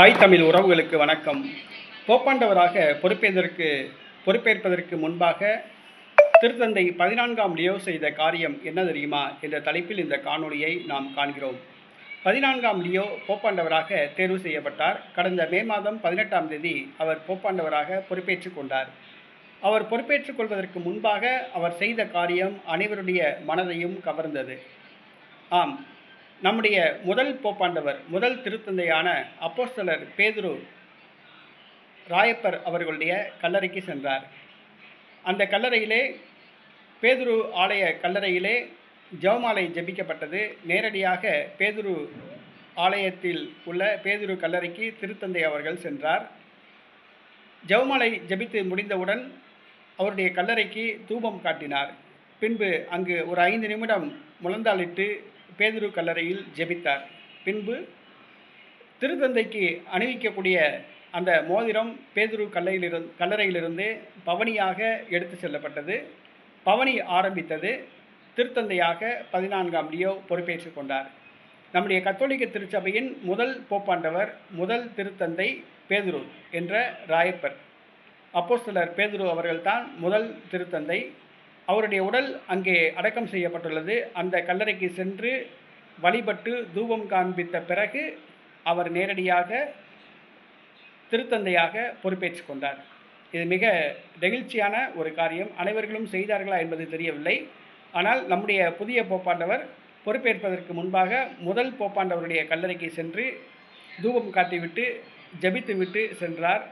தாய் தமிழ் உறவுகளுக்கு வணக்கம். போப்பாண்டவராக பொறுப்பேற்பதற்கு பொறுப்பேற்பதற்கு முன்பாக திருத்தந்தை பதினான்காம் லியோ செய்த காரியம் என்ன தெரியுமா என்ற தலைப்பில் இந்த காணொளியை நாம் காண்கிறோம். பதினான்காம் லியோ போப்பாண்டவராக தேர்வு செய்யப்பட்டார். கடந்த மே மாதம் பதினெட்டாம் தேதி அவர் போப்பாண்டவராக பொறுப்பேற்றுக் கொண்டார். அவர் பொறுப்பேற்றுக் கொள்வதற்கு முன்பாக அவர் செய்த காரியம் அனைவருடைய மனதையும் கவர்ந்தது. ஆம் நம்முடைய முதல் போப்பாண்டவர் முதல் திருத்தந்தையான அப்போஸ்தலர் பேதுரு ராயப்பர் அவர்களுடைய கல்லறைக்கு சென்றார். அந்த கல்லறையிலே பேதுரு ஆலய கல்லறையிலே ஜவமாலை ஜெபிக்கப்பட்டது. நேரடியாக பேதுரு ஆலயத்தில் உள்ள பேதுரு கல்லறைக்கு திருத்தந்தை அவர்கள் சென்றார். ஜவமாலை ஜெபித்து முடிந்தவுடன் அவருடைய கல்லறைக்கு தூபம் காட்டினார். பின்பு அங்கு ஒரு ஐந்து நிமிடம் முழந்தாளிட்டு பேதுரு கல்லறையில் ஜெபித்தார். பின்பு திருத்தந்தைக்கு அணிவிக்கக்கூடிய அந்த மோதிரம் பேதுரு கல்லையிலிருந்து கல்லறையிலிருந்து பவனியாக எடுத்து செல்லப்பட்டது. பவனி ஆரம்பித்தது. திருத்தந்தையாக பதினான்காம் லியோ பொறுப்பேற்றுக் கொண்டார். நம்முடைய கத்தோலிக்க திருச்சபையின் முதல் போப்பாண்டவர் முதல் திருத்தந்தை பேதுரு என்ற ராயப்பர். அப்போஸ்தலர் பேதுரு அவர்கள்தான் முதல் திருத்தந்தை. அவருடைய உடல் அங்கே அடக்கம் செய்யப்பட்டுள்ளது. அந்த கல்லறைக்கு சென்று வழிபட்டு தூபம் காண்பித்த பிறகு அவர் நேரடியாக திருத்தந்தையாக பொறுப்பேற்றுக் கொண்டார். இது மிக நெகிழ்ச்சியான ஒரு காரியம். அனைவர்களும் செய்தார்களா என்பது தெரியவில்லை. ஆனால் நம்முடைய புதிய போப்பாண்டவர் பொறுப்பேற்பதற்கு முன்பாக முதல் போப்பாண்டவருடைய கல்லறைக்கு சென்று தூபம் காட்டிவிட்டு ஜபித்துவிட்டு சென்றார்.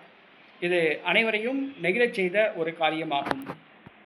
இது அனைவரையும் நெகிழச் செய்த ஒரு காரியமாகும்.